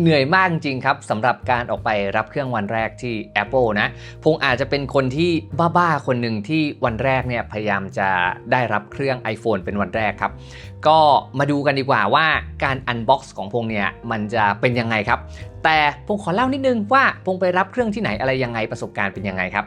เหนื่อยมากจริงครับสำหรับการออกไปรับเครื่องวันแรกที่ Apple นะพงอาจจะเป็นคนที่บ้าๆคนหนึ่งที่วันแรกเนี่ยพยายามจะได้รับเครื่อง iPhone เป็นวันแรกครับ ก็มาดูกันดีกว่าว่าการ Unbox ของพงเนี่ยมันจะเป็นยังไงครับ แต่พงขอเล่านิดนึงว่าพงไปรับเครื่องที่ไหนอะไรยังไงประสบการณ์เป็นยังไงครับ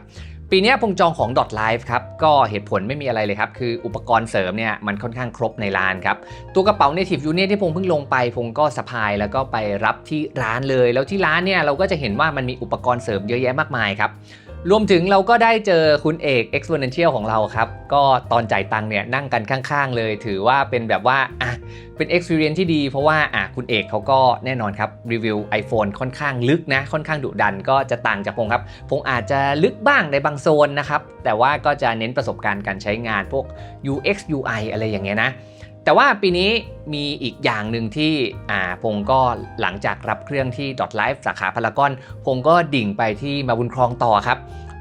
ปีนี้พงจองของ Dot Live ครับ ก็เหตุผลไม่มีอะไรเลยครับ คืออุปกรณ์เสริมเนี่ยมันค่อนข้างครบในร้านครับ ตัวกระเป๋า Native Union ที่พงเพิ่งลงไปพงก็สะพายแล้วก็ไปรับที่ร้านเลย แล้วที่ร้านเนี่ยเราก็จะเห็นว่ามันมีอุปกรณ์เสริมเยอะแยะมากมายครับ รวมถึงเราก็ได้เจอคุณเอก Exponential ของเราครับ ก็ตอนจ่ายตังค์เนี่ยนั่งกันข้างๆ เลย ถือว่าเป็นแบบว่าอะเป็น experience ที่ดี เพราะว่าอะคุณเอกเขาก็แน่นอนครับ รีวิว iPhone ค่อนข้างลึกนะ ค่อนข้างดุดันก็จะต่างจากพงครับพงอาจจะลึกบ้างในบางโซนนะครับ แต่ว่าก็จะเน้นประสบการณ์การใช้งานพวก UX UI อะไรอย่างเงี้ยนะ แต่ว่าปีนี้มีอีกอย่างหนึ่งที่อ่าพงก็หลังจากรับเครื่องที่ Dot Life สาขาพารากอนพงก็ดิ่งไปที่มาบุญครองต่อครับ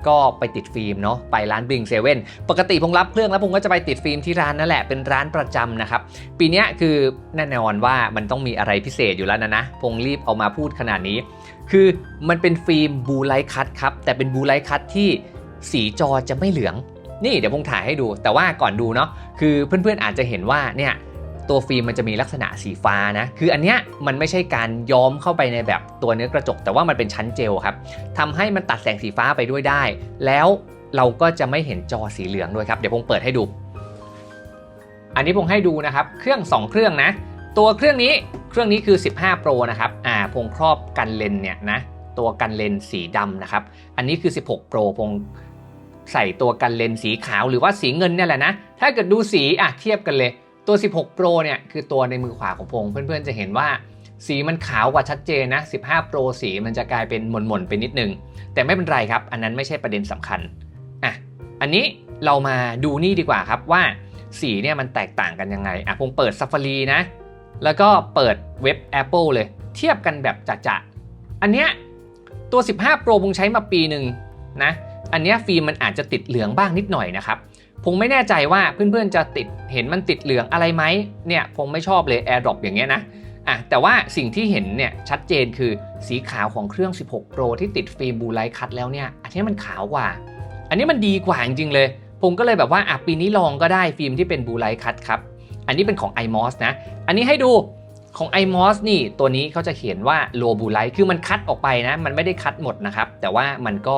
ก็ไปติดฟิล์มเนาะไปร้านบิงเซเว่นปกติพงรับเครื่องแล้วพงก็จะไปติดฟิล์มที่ร้านนั่นแหละเป็นร้านประจำนะครับ ปีนี้คือแน่นอนว่ามันต้องมีอะไรพิเศษอยู่แล้วนะนะพงรีบเอามาพูดขนาดนี้ คือมันเป็นฟิล์มบูไลท์คัตครับแต่เป็นบูไลท์คัตที่สีจอจะไม่เหลือง นี่เดี๋ยวพงถ่ายให้ดูแต่ว่าก่อนดูเนาะคือเพื่อนๆอาจจะเห็นว่าเนี่ยตัวฟิล์มมันจะมีลักษณะสีฟ้านะคืออันเนี้ยมันไม่ใช่การย้อมเข้าไปในแบบตัวเนื้อกระจก แต่ว่ามันเป็นชั้นเจลครับทำให้มันตัดแสงสีฟ้าไปด้วยได้ แล้วเราก็จะไม่เห็นจอสีเหลืองด้วยครับเดี๋ยวพงเปิดให้ดู อันนี้พงให้ดูนะครับเครื่อง 2 เครื่องนะ ตัวเครื่องนี้เครื่องนี้คือ 15 Pro นะครับอ่าพงครอบกันเลนเนี่ยนะตัวกันเลนสีดำนะครับ อันนี้คือ 16 Pro พง ใส่ตัวกันเลนสีขาวหรือว่าสีเงินเนี่ยแหละนะ ถ้าเกิดดูสีอะเทียบกันเลย ตัว 16 Pro เนี่ยคือตัวในมือขวาของพงเพื่อนๆจะเห็นว่าสีมันขาวกว่าชัดเจนนะ 15 Pro สีมันจะกลายเป็นหม่นๆไปนิดนึง แต่ไม่เป็นไรครับ อันนั้นไม่ใช่ประเด็นสำคัญอะอันนี้เรามาดูนี่ดีกว่าครับว่าสีเนี่ยมันแตกต่างกันยังไงอะผมเปิด Safari นะ แล้วก็เปิดเว็บ Apple เลย เทียบกันแบบจะๆอันเนี้ยตัว 15 Pro ผมใช้มาปีหนึ่งนะ อันนี้ฟิล์มมันอาจจะติดเหลืองบ้างนิดหน่อยนะครับผมไม่แน่ใจว่าเพื่อนๆจะติดเห็นมันติดเหลืองอะไรไหมเนี่ยผมไม่ชอบเลย AirDrop อย่างเงี้ยนะอะแต่ว่าสิ่งที่เห็นเนี่ยชัดเจนคือสีขาวของเครื่อง 16 Pro ที่ติดฟิล์มบูไลท์คัตแล้วเนี่ยอันนี้มันขาวกว่า อันนี้มันดีกว่าจริงๆเลย ผมก็เลยแบบว่าอะปีนี้ลองก็ได้ฟิล์มที่เป็นบูไลท์คัตครับ อันนี้เป็นของ iMOS นะ อันนี้ให้ดู ของ iMOS นี่ตัวนี้เขาจะเขียนว่า low blue light คือมันคัดออกไปนะ มันไม่ได้คัดหมดนะครับ แต่ว่ามันก็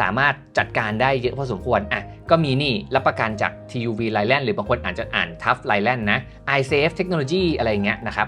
สามารถจัดการได้เยอะพอสมควรอะก็มีนี่รับประกันจาก TUV Liland หรือบางคนอาจจะอ่าน Tough Liland นะ iSafe Technology อะไรเงี้ยนะครับ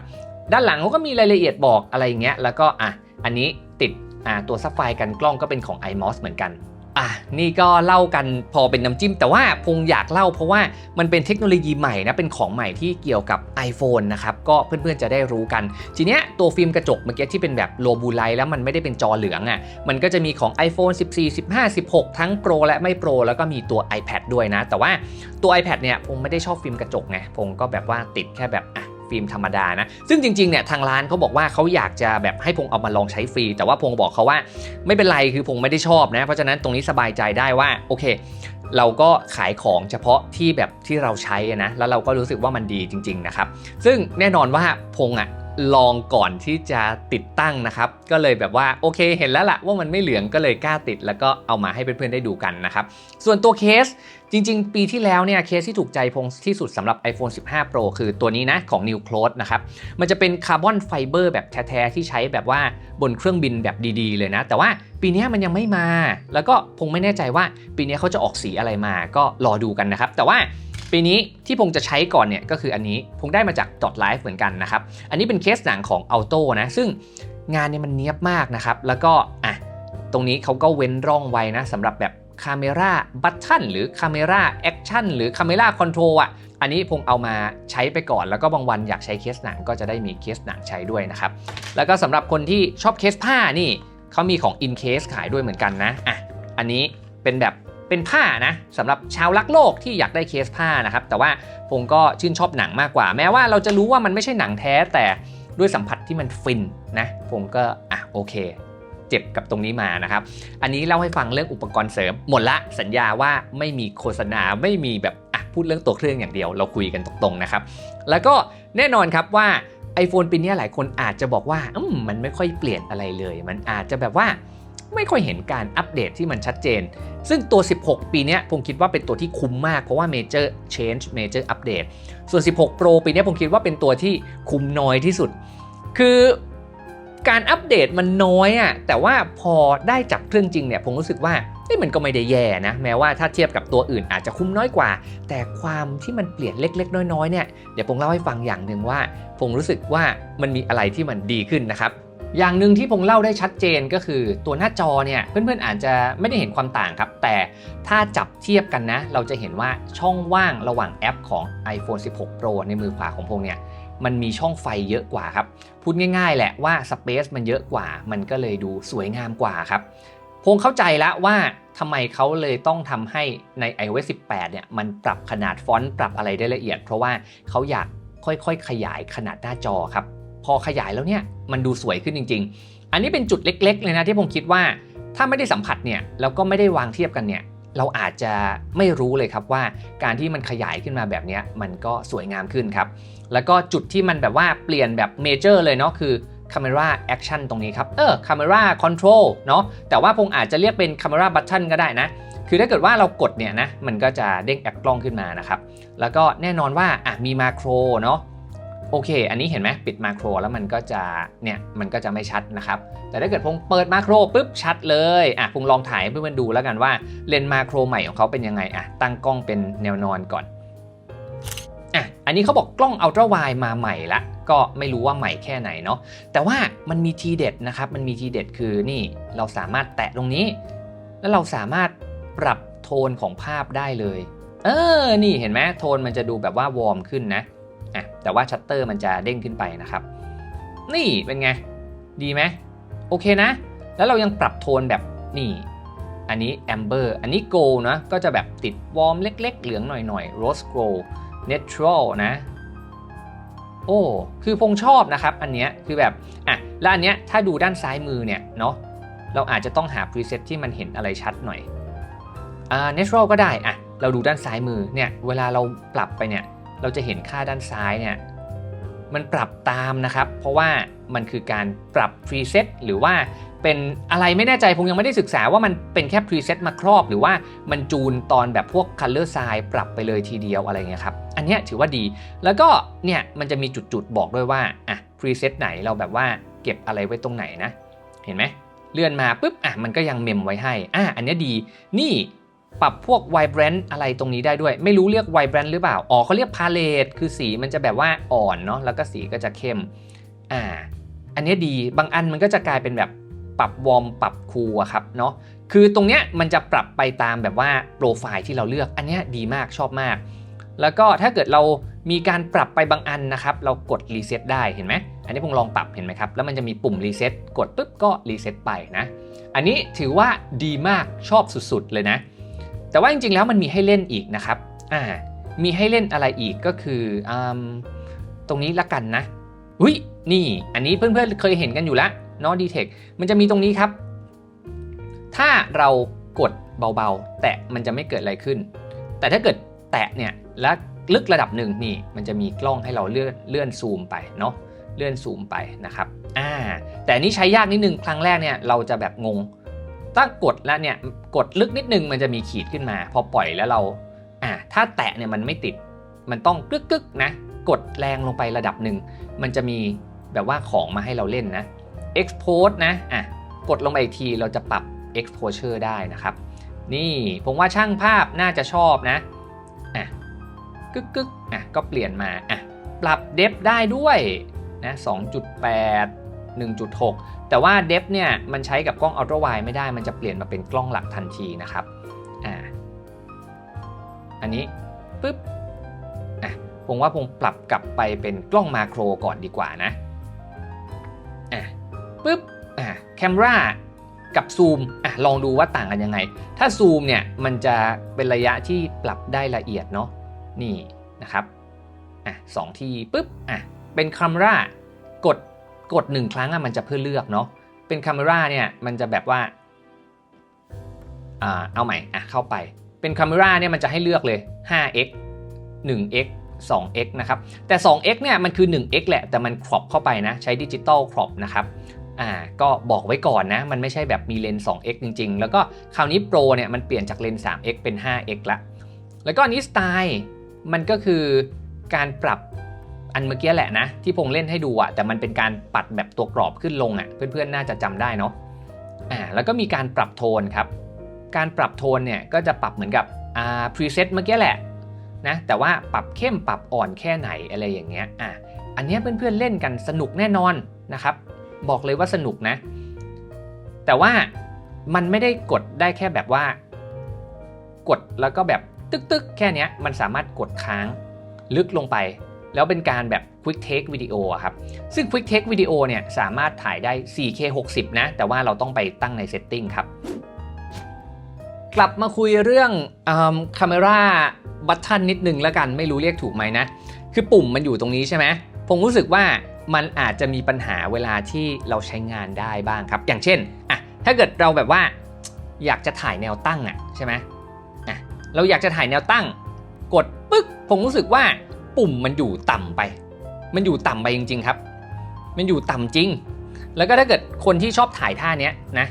ด้านหลังเขาก็มีรายละเอียดบอกอะไรเงี้ยแล้วก็อะอันนี้ติดอ่าตัวซับไฟกันกล้องก็เป็นของ iMOS เหมือนกัน อะนี่ก็เล่ากันพอเป็นน้ำจิ้ม แต่ว่าพงอยากเล่าเพราะว่ามันเป็นเทคโนโลยีใหม่นะเป็นของใหม่ที่เกี่ยวกับ iPhone นะครับก็เพื่อนๆจะได้รู้กัน ทีเนี้ยตัวฟิล์มกระจกเมื่อกี้ที่เป็นแบบโลบูไลแล้วมันไม่ได้เป็นจอเหลืองอะ่ะมันก็จะมีของ iPhone 14 15 16 ทั้ง Pro และไม่ Pro แล้วก็มีตัว iPad ด้วยนะ แต่ว่าตัว iPad เนี่ยผมไม่ได้ชอบฟิล์มกระจกไงผมก็แบบว่าติดแค่แบบอะ ฟิล์มธรรมดานะ ซึ่งจริงๆเนี่ยทางร้านเขาบอกว่าเขาอยากจะแบบให้พงเอามาลองใช้ฟรี แต่ว่าพงบอกเขาว่าไม่เป็นไรคือพงไม่ได้ชอบนะ เพราะฉะนั้นตรงนี้สบายใจได้ว่าโอเค เราก็ขายของเฉพาะที่แบบที่เราใช้นะแล้วเราก็รู้สึกว่ามันดีจริง ๆนะครับ ซึ่งแน่นอนว่าพงอะ ลองก่อนที่จะติดตั้งนะครับ ก็เลยแบบว่าโอเคเห็นแล้วละว่ามันไม่เหลืองก็เลยกล้าติด แล้วก็เอามาให้เพื่อนๆได้ดูกันนะครับ ส่วนตัวเคสจริง ๆ ปีที่แล้วเนี่ยเคสที่ถูกใจพงที่สุดสำหรับ iPhone 15 Pro คือตัวนี้นะของ New Close นะครับ มันจะเป็นคาร์บอนไฟเบอร์แบบแท้ๆที่ใช้แบบว่าบนเครื่องบินแบบดีๆ เลยนะ แต่ว่าปีนี้มันยังไม่มา แล้วก็พงไม่แน่ใจว่าปีนี้เขาจะออกสีอะไรมาก็รอดูกันนะครับ แต่ว่า ปีนี้ที่พงจะใช้ก่อนเนี่ยก็คืออันนี้พงได้มาจาก Dot Life เหมือนกันนะครับ อันนี้เป็นเคสหนังของ Auto นะ ซึ่งงานเนี่ยมันเนี้ยบมากนะครับ แล้วก็อะตรงนี้เขาก็เว้นร่องไว้นะสำหรับแบบคาเมราบัตชันหรือคาเมราแอคชั่นหรือคาเมราคอนโทรลอะอันนี้พงเอามาใช้ไปก่อน แล้วก็บางวันอยากใช้เคสหนังก็จะได้มีเคสหนังใช้ด้วยนะครับ แล้วก็สำหรับคนที่ชอบเคสผ้านี่เขามีของ in case ขายด้วยเหมือนกันนะอะอันนี้เป็นแบบ เป็นผ้านะสำหรับชาวรักโลกที่อยากได้เคสผ้านะครับ แต่ว่าผมก็ชื่นชอบหนังมากกว่า แม้ว่าเราจะรู้ว่ามันไม่ใช่หนังแท้แต่ด้วยสัมผัสที่มันฟินนะผมก็อะโอเค เจ็บกับตรงนี้มานะครับ อันนี้เล่าให้ฟังเรื่องอุปกรณ์เสริม หมดละสัญญาว่าไม่มีโฆษณาไม่มีแบบอะพูดเรื่องตัวเครื่องอย่างเดียว เราคุยกันตรงๆนะครับ แล้วก็แน่นอนครับว่า iPhone ปีนี้หลายคนอาจจะบอกว่าอืมมันไม่ค่อยเปลี่ยนอะไรเลย มันอาจจะแบบว่า ไม่ค่อยเห็นการอัปเดตที่มันชัดเจน ซึ่งตัว 16 ปีนี้ผมคิดว่าเป็นตัวที่คุ้มมาก เพราะว่า Major Change Major Update ส่วน 16 Pro ปีนี้ผมคิดว่าเป็นตัวที่คุ้มน้อยที่สุด คือการอัปเดตมันน้อยอะ่ะแต่ว่าพอได้จับเครื่องจริงเนี่ยผมรู้สึกว่านี่มันก็ไม่ได้แย่นะ แม้ว่าถ้าเทียบกับตัวอื่นอาจจะคุ้มน้อยกว่า แต่ความที่มันเปลี่ยนเล็ก ๆ น้อยๆเนี่ยเดี๋ยวผมเล่าให้ฟังอย่างหนึ่งว่า ผมรู้สึกว่ามันมีอะไรที่มันดีขึ้นนะครับ อย่างหนึ่งที่ผมเล่าได้ชัดเจนก็คือตัวหน้าจอเนี่ยเพื่อนๆอาจจะไม่ได้เห็นความต่างครับ แต่ถ้าจับเทียบกันนะ เราจะเห็นว่าช่องว่างระหว่างแอปของ iPhone 16 Pro ในมือขวาของผมเนี่ยมันมีช่องไฟเยอะกว่าครับ พูดง่าย ๆ แหละว่าสเปซมันเยอะกว่า มันก็เลยดูสวยงามกว่าครับพงเข้าใจแล้วว่าทำไมเขาเลยต้องทำให้ใน iOS 18 เนี่ยมันปรับขนาดฟอนต์ปรับอะไรได้ละเอียด เพราะว่าเขาอยากค่อยๆ ขยายขนาดหน้าจอครับ อขยายแล้วเนี่ยมันดูสวยขึ้นจริง ๆ อันนี้เป็นจุดเล็ก ๆ เลยนะที่ผมคิดว่าถ้าไม่ได้สัมผัสเนี่ยแล้วก็ไม่ได้วางเทียบกันเนี่ยเราอาจจะไม่รู้เลยครับว่าการที่มันขยายขึ้นมาแบบนี้มันก็สวยงามขึ้นครับ แล้วก็จุดที่มันแบบว่าเปลี่ยนแบบเมเจอร์เลยเนาะคือ Camera Action ตรงนี้ครับ เออ Camera Control เนาะแต่ว่าพงอาจจะเรียกเป็น Camera Button ก็ได้นะ คือถ้าเกิดว่าเรากดเนี่ยนะมันก็จะเด้งแอปกล้องขึ้นมานะครับ แล้วก็แน่นอนว่าอะมีมาโครเนาะ โอเค อันนี้เห็นไหมปิดมาโครแล้วมันก็จะเนี่ยมันก็จะไม่ชัดนะครับ แต่ถ้าเกิดพงเปิดมาโครปุ๊บชัดเลยอะพงลองถ่ายให้เพื่อนๆดูแล้วกันว่าเลนส์มาโครใหม่ของเขาเป็นยังไงอะตั้งกล้องเป็นแนวนอนก่อนอะอันนี้เขาบอกกล้องอัลตร้าไวมาใหม่ละก็ไม่รู้ว่าใหม่แค่ไหนเนาะแต่ว่ามันมีทีเด็ดนะครับมันมีทีเด็ดคือนี่เราสามารถแตะตรงนี้ แล้วเราสามารถปรับโทนของภาพได้เลย เออนี่เห็นไหมโทนมันจะดูแบบว่าวอร์มขึ้นนะ อะแต่ว่าชัตเตอร์มันจะเด้งขึ้นไปนะครับ นี่เป็นไง ดีไหมโอเคนะ แล้วเรายังปรับโทนแบบนี่อันนี้แอมเบอร์อันนี้โกลนะก็จะแบบติดวอร์มเล็ก ๆ เหลืองหน่อยๆโรสโกลเนทรลนะโอ้คือพงชอบนะครับ อันเนี้ยคือแบบอะแล้วอันเนี้ยถ้าดูด้านซ้ายมือเนี่ยเนาะเราอาจจะต้องหาพรีเซตที่มันเห็นอะไรชัดหน่อยอ่า natural ก็ได้อะเราดูด้านซ้ายมือเนี่ยเวลาเราปรับไปเนี่ย เราจะเห็นค่าด้านซ้ายเนี่ยมันปรับตามนะครับ เพราะว่ามันคือการปรับพรีเซตหรือว่าเป็นอะไรไม่แน่ใจผมยังไม่ได้ศึกษาว่ามันเป็นแค่พรีเซตมาครอบ หรือว่ามันจูนตอนแบบพวก Color Sign ปรับไปเลยทีเดียวอะไรเงี้ยครับ อันนี้ถือว่าดี แล้วก็เนี่ยมันจะมีจุดๆบอกด้วยว่าอะพรีเซตไหนเราแบบว่าเก็บอะไรไว้ตรงไหนนะ เห็นไหมเลื่อนมาปุ๊บอะมันก็ยังเมมไว้ให้อะอันนี้ดี นี่ ปรับพวก vibrant อะไรตรงนี้ได้ด้วย ไม่รู้เรียก vibrant หรือเปล่า อ๋อเขาเรียก palette คือสีมันจะแบบว่าอ่อนเนาะแล้วก็สีก็จะเข้ม อ่า อันนี้ดีบางอันมันก็จะกลายเป็นแบบปรับวอร์มปรับคูลอะครับเนาะคือตรงเนี้ยมันจะปรับไปตามแบบว่าโปรไฟล์ที่เราเลือกอันนี้ดีมากชอบมาก แล้วก็ถ้าเกิดเรามีการปรับไปบางอันนะครับ เรากดรีเซ็ตได้เห็นไหมอันนี้ผมลองปรับเห็นไหมครับ แล้วมันจะมีปุ่มรีเซ็ตกดปุ๊บก็รีเซ็ตไปนะ อันนี้ถือว่าดีมากชอบสุดๆเลยนะ แต่ว่าจริงๆแล้วมันมีให้เล่นอีกนะครับอ่ามีให้เล่นอะไรอีกก็คืออตรงนี้ละกันนะอุ้ยนี่ อันนี้เพื่อนๆเคยเห็นกันอยู่แล้วเนาะดีเทคมันจะมีตรงนี้ครับ ถ้าเรากดเบาๆ แตะมันจะไม่เกิดอะไรขึ้น แต่ถ้าเกิดแตะเนี่ยแล้วลึกระดับหนึ่งนี่ มันจะมีกล้องให้เราเลื่อนเลื่อนซูมไปเนาะเลื่อนซูมไปนะครับอ่าแต่นี้ใช้ยากนิดนึงครั้งแรกเนี่ยเราจะแบบงง ถ้ากดแล้วเนี่ยกดลึกนิดนึงมันจะมีขีดขึ้นมา พอปล่อยแล้วเราอ่าถ้าแตะเนี่ยมันไม่ติด มันต้องกึกกึกนะกดแรงลงไประดับหนึ่งมันจะมีแบบว่าของมาให้เราเล่นนะ export นะอะกดลงไปอีกทีเราจะปรับ exposure ได้นะครับ นี่ผมว่าช่างภาพน่าจะชอบนะอะกึกกึกอะก็เปลี่ยนมาอะปรับ depth ได้ด้วยนะ2.8 1.6 แต่ว่า depth เนี่ยมันใช้กับกล้อง ultra wide ไม่ได้ มันจะเปลี่ยนมาเป็นกล้องหลักทันทีนะครับอ่าอันนี้ปึ๊บอะผมว่าผมปรับกลับไปเป็นกล้องมาโครก่อนดีกว่านะอะปึ๊บอะแคมรากับซูมอะลองดูว่าต่างกันยังไง ถ้าซูมเนี่ยมันจะเป็นระยะที่ปรับได้ละเอียดเนาะนี่นะครับอะสองทีปึ๊บอะเป็นคาเมรากด กดหนึ่งครั้งอะมันจะเพื่อเลือกเนาะเป็นคาเมราเนี่ยมันจะแบบว่าอ่าเอาใหม่อะเข้าไป เป็นคาเมราเนี่ยมันจะให้เลือกเลย 5x 1x 2x นะครับ แต่ 2x เนี่ยมันคือ 1x แหละ แต่มันครอปเข้าไปนะ ใช้ดิจิตอลครอปนะครับ อ่า ก็บอกไว้ก่อนนะ มันไม่ใช่แบบมีเลนส์ 2x จริง ๆ แล้วก็คราวนี้ Pro เนี่ยมันเปลี่ยนจากเลนส์ 3x เป็น 5x ละ แล้วก็อันนี้สไตล์ มันก็คือการปรับ อันเมื่อกี้แหละนะ ที่พงเล่นให้ดูอะแต่มันเป็นการปัดแบบตัวกรอบขึ้นลงอะเพื่อนๆน่าจะจำได้เนาะอ่าแล้วก็มีการปรับโทนครับ การปรับโทนเนี่ยก็จะปรับเหมือนกับอ่าพรีเซตเมื่อกี้แหละนะแต่ว่าปรับเข้มปรับอ่อนแค่ไหนอะไรอย่างเงี้ยอะอันนี้เพื่อนๆเล่นกันสนุกแน่นอนนะครับ บอกเลยว่าสนุกนะ แต่ว่ามันไม่ได้กดได้แค่แบบว่า กดแล้วก็แบบตึกๆ แค่นี้มันสามารถกดค้างลึกลงไป แล้วเป็นการแบบ Quick Take วิดีโอะครับ ซึ่ง Quick Take วิดีโอเนี่ยสามารถถ่ายได้ 4K 60 นะ แต่ว่าเราต้องไปตั้งใน Setting ครับ กลับมาคุยเรื่องคาเมราบัตทันนิดนึงแล้วกันไม่รู้เรียกถูกไหมนะ คือปุ่มมันอยู่ตรงนี้ใช่ไหมผมรู้สึกว่ามันอาจจะมีปัญหาเวลาที่เราใช้งานได้บ้างครับ อย่างเช่นอะถ้าเกิดเราแบบว่า อยากจะถ่ายแนวตั้งอะใช่ไหมอะเราอยากจะถ่ายแนวตั้ง กดปึ๊กผมรู้สึกว่า ปุ่มมันอยู่ต่ำไป มันอยู่ต่ำไปจริง ๆ ครับ มันอยู่ต่ำจริง แล้วก็ถ้าเกิดคนที่ชอบถ่ายท่าเนี้ยนะ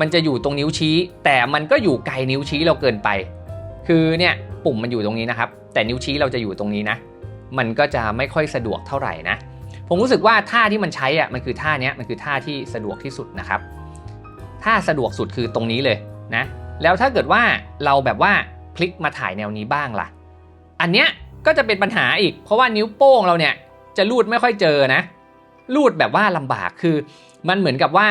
มันจะอยู่ตรงนิ้วชี้ แต่มันก็อยู่ไกลนิ้วชี้เราเกินไป คือเนี่ยปุ่มมันอยู่ตรงนี้นะครับ แต่นิ้วชี้เราจะอยู่ตรงนี้นะ มันก็จะไม่ค่อยสะดวกเท่าไหร่นะ ผมรู้สึกว่าท่าที่มันใช้อะมันคือท่าเนี้ยมันคือท่าที่สะดวกที่สุดนะครับ ท่าสะดวกสุดคือตรงนี้เลยนะ แล้วถ้าเกิดว่าเราแบบว่าพลิกมาถ่ายแนวนี้บ้างล่ะ อันเนี้ย ก็จะเป็นปัญหาอีก เพราะว่านิ้วโป้งเราเนี่ยจะลูดไม่ค่อยเจอนะลูดแบบว่าลำบากคือมันเหมือนกับว่า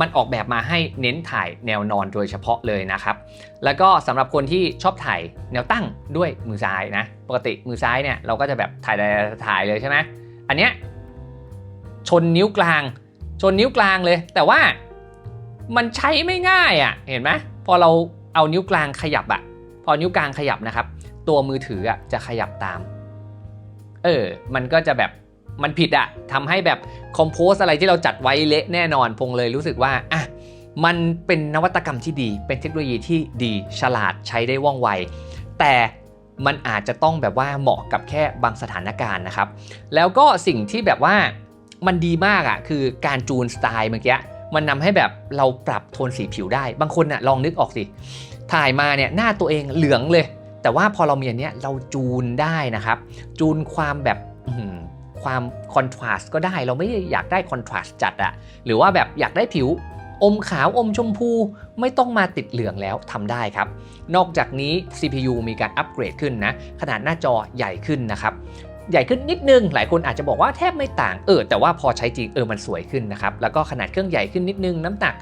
มันออกแบบมาให้เน้นถ่ายแนวนอนโดยเฉพาะเลยนะครับ แล้วก็สำหรับคนที่ชอบถ่ายแนวตั้งด้วยมือซ้ายนะ ปกติมือซ้ายเนี่ยเราก็จะแบบถ่ายถ่ายเลยใช่ไหมอันเนี้ยชนนิ้วกลาง ชนนิ้วกลางเลย แต่ว่ามันใช้ไม่ง่ายอะ่ะ เห็นไหมพอเราเอานิ้วกลางขยับอะ่ะ พอนิ้วกลางขยับนะครับ ตัวมือถืออะจะขยับตาม เออ มันก็จะแบบมันผิดอะทำให้แบบคอมโพสอะไรที่เราจัดไว้เละแน่นอนพงเลยรู้สึกว่าอะมันเป็นนวัตกรรมที่ดี เป็นเทคโนโลยีที่ดีฉลาดใช้ได้ว่องไว แต่มันอาจจะต้องแบบว่าเหมาะกับแค่บางสถานการณ์นะครับ แล้วก็สิ่งที่แบบว่ามันดีมากอะคือการจูนสไตล์เมื่อกี้มันนำให้แบบเราปรับโทนสีผิวได้ บางคนน่ะลองนึกออกสิ ถ่ายมาเนี่ยหน้าตัวเองเหลืองเลย แต่ว่าพอเรามีอันเนี้ยเราจูนได้นะครับ จูนความแบบความคอนทราสต์ก็ได้ เราไม่อยากได้คอนทราสต์จัดอะหรือว่าแบบอยากได้ผิวอมขาวอมชมพูไม่ต้องมาติดเหลืองแล้วทำได้ครับ นอกจากนี้ CPU มีการอัปเกรดขึ้นนะ ขนาดหน้าจอใหญ่ขึ้นนะครับ ใหญ่ขึ้นนิดนึง หลายคนอาจจะบอกว่าแทบไม่ต่างเออแต่ว่าพอใช้จริงเออมันสวยขึ้นนะครับ แล้วก็ขนาดเครื่องใหญ่ขึ้นนิดนึงน้ำหนัก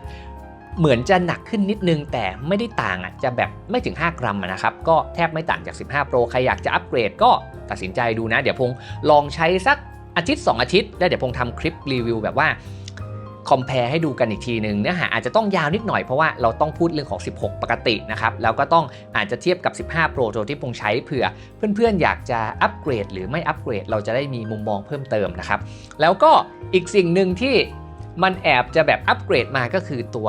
เหมือนจะหนักขึ้นนิดนึง แต่ไม่ได้ต่างอะจะแบบไม่ถึง 5 กรัมนะครับ ก็แทบไม่ต่างจาก 15 Pro ใครอยากจะอัปเกรดก็ตัดสินใจดูนะ เดี๋ยวพงลองใช้สักอาทิตย์ 2 อาทิตย์แล้วเดี๋ยวพงทำคลิปรีวิวแบบว่าคอมเพลให้ดูกันอีกทีหนึ่งเนื้อหาอาจจะต้องยาวนิดหน่อยเพราะว่าเราต้องพูดเรื่องของ 16 ปกตินะครับ แล้วก็ต้องอาจจะเทียบกับ 15 Pro ตัวที่พงใช้เผื่อ เพื่อนๆ อยากจะอัปเกรด หรือไม่อัปเกรด เราจะได้มีมุมมองเพิ่มเติมนะครับ แล้วก็อีกสิ่งหนึ่งที่มันแอบจะแบบอัปเกรดมาก็คือตัว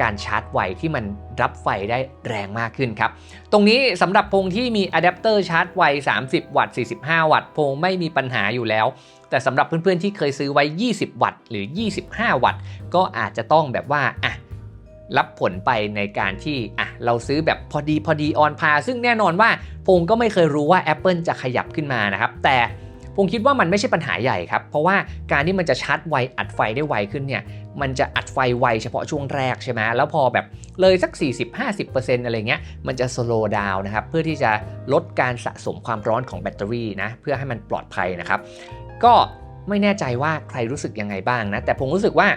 การชาร์จไวที่มันรับไฟได้แรงมากขึ้นครับ ตรงนี้สำหรับพงที่มีอะแดปเตอร์ชาร์จไว 30 วัตต์ 45 วัตต์พงไม่มีปัญหาอยู่แล้ว แต่สำหรับเพื่อนๆที่เคยซื้อไว้ 20 วัตต์หรือ 25 วัตต์ ก็อาจจะต้องแบบว่าอะรับผลไปในการที่อะเราซื้อแบบพอดีพอดีออนพาซึ่งแน่นอนว่าพงก็ไม่เคยรู้ว่า Apple จะขยับขึ้นมานะครับแต่ ผมคิดว่ามันไม่ใช่ปัญหาใหญ่ครับ เพราะว่าการที่มันจะชาร์จไวอัดไฟได้ไวขึ้นเนี่ย มันจะอัดไฟไวเฉพาะช่วงแรกใช่ไหมแล้วพอแบบเลยสัก 40-50%อะไรเงี้ย มันจะสโลว์ดาวนะครับ เพื่อที่จะลดการสะสมความร้อนของแบตเตอรี่นะ เพื่อให้มันปลอดภัยนะครับ ก็ไม่แน่ใจว่าใครรู้สึกยังไงบ้างนะ แต่ผมรู้สึกว่า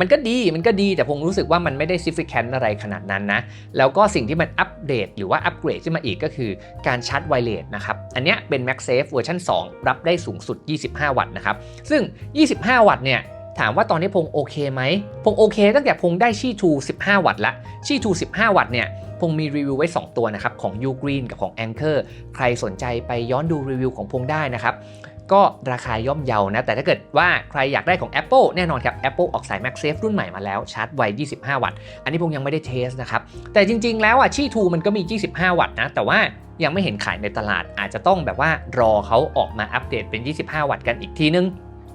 มันก็ดีมันก็ดีแต่ผมรู้สึกว่ามันไม่ได้ซิฟิแคนอะไรขนาดนั้นนะ แล้วก็สิ่งที่มันอัปเดตหรือว่าอัปเกรดขึ้นมาอีกก็คือการชาร์จไวเลสนะครับ อันนี้เป็น MagSafe เวอร์ชัน2 รับได้สูงสุด 25 วัตต์นะครับ ซึ่ง 25 วัตต์เนี่ยถามว่าตอนนี้พงโอเคไหมพงโอเค ตั้งแต่พงได้ชีทู15 วัตต์ละชีทู15 วัตต์เนี่ยพงมีรีวิวไว้ 2 ตัวนะครับ ของ Ugreen กับของ Anchor ใครสนใจไปย้อนดูรีวิวของพงได้นะครับ ก็ราคาย่อมเยานะ แต่ถ้าเกิดว่าใครอยากได้ของ Apple แน่นอนครับ Apple ออกสาย MagSafe รุ่นใหม่มาแล้วชาร์จไว 25 วัตต์ อันนี้ผมยังไม่ได้เทสนะครับ แต่จริงๆ แล้วอะชีทูมันก็มี 25 วัตต์นะ แต่ว่ายังไม่เห็นขายในตลาด อาจจะต้องแบบว่ารอเขาออกมาอัปเดตเป็น 25 วัตต์กันอีกทีนึง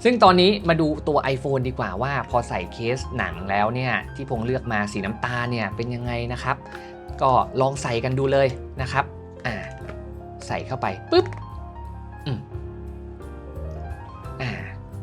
ซึ่งตอนนี้มาดูตัว iPhone ดีกว่าว่าพอใส่เคสหนังแล้วเนี่ยที่พงเลือกมาสีน้ำตาลเนี่ยเป็นยังไงนะครับ ก็ลองใส่กันดูเลยนะครับอ่าใส่เข้าไปปุ๊บอืม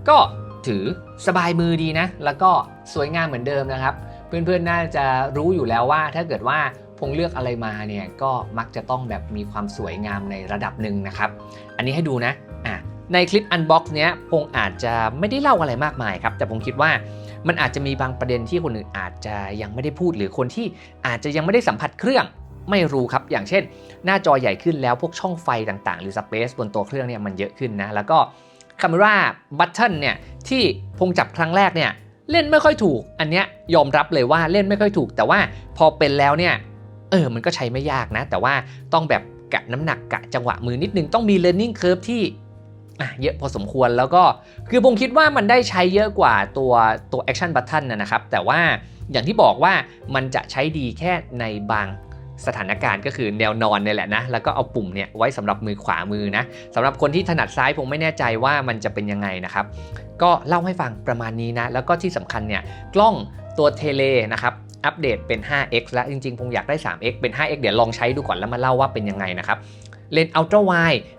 ก็ถือสบายมือดีนะ แล้วก็สวยงามเหมือนเดิมนะครับ เพื่อนๆน่าจะรู้อยู่แล้วว่าถ้าเกิดว่าพงเลือกอะไรมาเนี่ยก็มักจะต้องแบบมีความสวยงามในระดับหนึ่งนะครับ อันนี้ให้ดูนะอะในคลิป Unbox เนี้ยพงอาจจะไม่ได้เล่าอะไรมากมายครับ แต่ผมคิดว่ามันอาจจะมีบางประเด็นที่คนอื่นอาจจะยังไม่ได้พูด หรือคนที่อาจจะยังไม่ได้สัมผัสเครื่องไม่รู้ครับ อย่างเช่น หน้าจอใหญ่ขึ้นแล้วพวกช่องไฟต่างๆ หรือสเปซบนตัวเครื่องเนี่ยมันเยอะขึ้นนะแล้วก็ คา m e ราบัตเทิลเนี่ยที่พงจับครั้งแรกเนี่ยเล่นไม่ค่อยถูก อันเนี้ยยอมรับเลยว่าเล่นไม่ค่อยถูก แต่ว่าพอเป็นแล้วเนี่ยเออมันก็ใช้ไม่ยากนะ แต่ว่าต้องแบบกะน้ำหนักกะจังหวะมือนิดนึงต้องมี learning curve ที่อะเยอะพอสมควรแล้วก็คือผมคิดว่ามันได้ใช้เยอะกว่าตัวตัว action button นะครับ แต่ว่าอย่างที่บอกว่ามันจะใช้ดีแค่ในบาง สถานการณ์ก็คือแนวนอนเนี่ยแหละนะ แล้วก็เอาปุ่มเนี่ยไว้สำหรับมือขวามือนะสำหรับคนที่ถนัดซ้ายผมไม่แน่ใจว่ามันจะเป็นยังไงนะครับ ก็เล่าให้ฟังประมาณนี้นะ แล้วก็ที่สำคัญเนี่ยกล้องตัวเทเลนะครับอัปเดตเป็น 5x แล้วจริงๆ ผมอยากได้ 3x เป็น 5x เดี๋ยวลองใช้ดูก่อนแล้วมาเล่าว่าเป็นยังไงนะครับ เลนส์อัลตร้าไว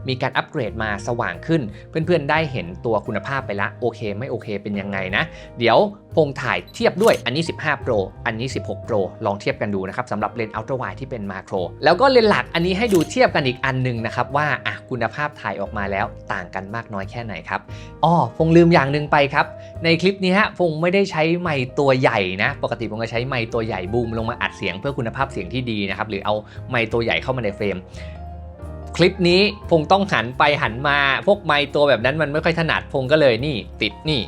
มีการอัปเกรดมาสว่างขึ้น เพื่อนๆ ได้เห็นตัวคุณภาพไปละโอเคไม่โอเคเป็นยังไงนะ เดี๋ยวพงถ่ายเทียบด้วยอันนี้ 15 Pro อันนี้ 16 Pro ลองเทียบกันดูนะครับสำหรับเลนส์อัลตร้าไวที่เป็นมาโครแล้วก็เลนส์หลักอันนี้ให้ดูเทียบกันอีกอันหนึงนะครับว่าอะคุณภาพถ่ายออกมาแล้วต่างกันมากน้อยแค่ไหนครับอ้อพงลืมอย่างหนึ่งไปครับในคลิปนี้ฮะพงไม่ได้ใช้ไมค์ตัวใหญ่นะ ปกติผมจะใช้ไมค์ตัวใหญ่บูมลงมาอัดเสียงเพื่อคุณภาพเสียงที่ดีนะครับหรือเอาไมค์ตัวใหญ่เข้ามาในเฟรม คลิปนี้พงต้องหันไปหันมาพวกไม้ตัวแบบนั้นมันไม่ค่อยถนัดพงก็เลยนี่ติดนี่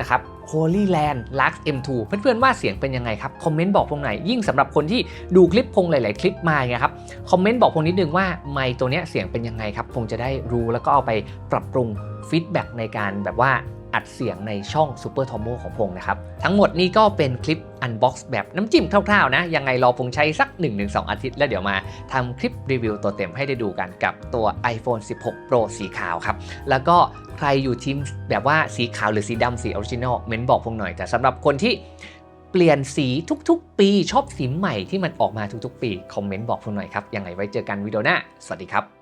นะครับ Holy Land Lux M2 เพื่อนๆว่าเสียงเป็นยังไงครับ คอมเมนต์บอกพงหน่อยยิ่งสำหรับคนที่ดูคลิปพงหลาย ๆ คลิปมาไงครับ คอมเมนต์บอกพงนิดนึงว่าไมค์ตัวเนี้ยเสียงเป็นยังไงครับ พงจะได้รู้แล้วก็เอาไปปรับปรุงฟีดแบ็กในการแบบว่า อัดเสียงในช่อง Super t o m o ของพงนะครับ ทั้งหมดนี้ก็เป็นคลิป Unbox แบบน้ำจิ้มคร่าวๆนะ ยังไงรอพงใช้สัก 1-2 อาทิตย์ แล้วเดี๋ยวมาทำคลิปรีวิวตัวเต็มให้ได้ดูกันกับตัว iPhone 16 Pro สีขาวครับ แล้วก็ใครอยู่ทีมแบบว่าสีขาวหรือสีดำสีออริจินอลเม้นบอกพงหน่อยแต่สำหรับคนที่เปลี่ยนสีทุกๆ ปีชอบสีใหม่ที่มันออกมาทุกๆ ปี คอมเมนต์บอกพงหน่อยครับ ยังไงไว้เจอกันวิดีโอหน้า สวัสดีครับ